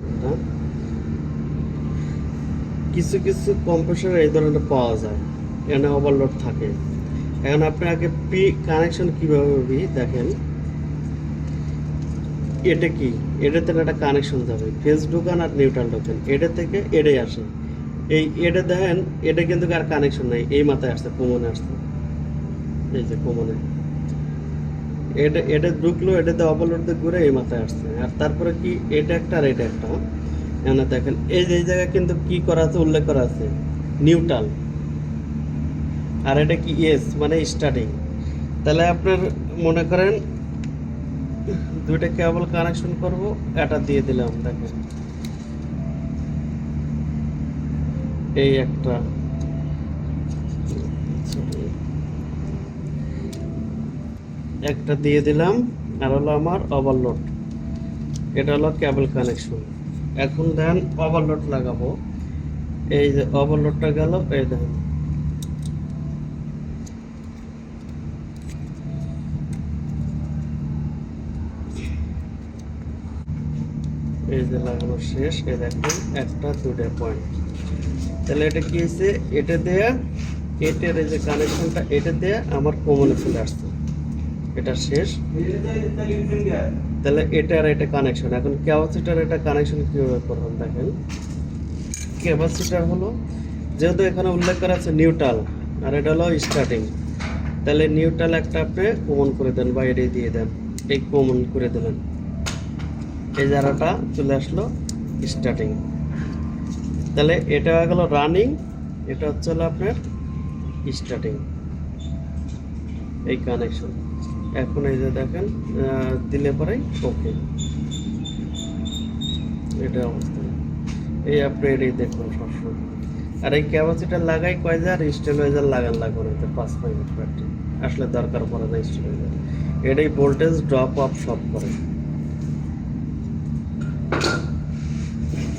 হ্যাঁ? কিছু কিছু কম্প্রেসার এই ধরনের পাওয়া যায়। এখানে ওভারলোড থাকে। এখন আপনি আগে পি কানেকশন কীভাবে দেখেন। এটা কি? এটা থেকে একটা কানেকশন যাবে। ফেস ঢোকান আর নিউট্রাল ঢোকান। এটা থেকে এটাই আসে। এই এটা দেখেন, এটা কিন্তু আর কানেকশন নাই। এই মাথায় আসছে কোমনে আসছে। এই যে কোমনে এটা এটা ঢুকলো এটাতে দিয়ে ঘুরে এই মাথায় আসছে। আর তারপরে কি, এটা একটা আর এটা একটা এখানে দেখেন, এই যে জায়গায় কিন্তু কি করা আছে, উল্লেখ করা আছে। নিউট্রাল। আর এটা কি এস মানে স্টার্টিং। তাহলে আপনার মনে করেন, দুইটা কেবল কানেকশন করব, এটা দিয়ে দিলাম, দেখেন। এই একটা। একটা দিয়ে দিলাম, আর হলো আমার ওভারলোড এটা হলো কেবল কানেকশন এখন দেন ওভারলোড লাগাবো। এই যে ওভারলোডটা গেল, এই দেখেন। এই যে লাগানো শেষ, এই দেখুন, একটা দুটা পয়েন্ট তাহলে এটা কি হয়েছে? এটা দেয়া এটার এই যে কানেকশনটা এটা দেয়া আমার কমনে চলে আসছে। এটা শেষ। তাহলে এটা আর এটা কানেকশন এখন ক্যাপাসিটার এটা কানেকশন কীভাবে করবেন দেখেন। ক্যাপাসিটার হলো, যেহেতু এখানে উল্লেখ করা আছে নিউট্রাল আর এটা হলো স্টার্টিং তাহলে নিউট্রাল একটা আপনি কমন করে দেন বা এটাই দিয়ে দেন। এই কমন করে দিলেন। এই জায়গাটা চলে আসলো স্টার্টিং তাহলে এটা হয়ে গেল রানিং এটা হচ্ছে হলো আপনার স্টার্টিং এই কানেকশন এখন এই যে দেখেন দিলে পরাই ওকে এটা অবস্থা। এই আপনি দেখুন সবসময়। আর এই ক্যাপাসিটার লাগাই কয়জার স্টেবিলাইজার লাগান লাগানো হতে পাঁচ মাইনাস ব্যাটারি আসলে দরকার পড়ে না স্টেবিলাইজার এটাই ভোল্টেজ ড্রপ অফ সব করে।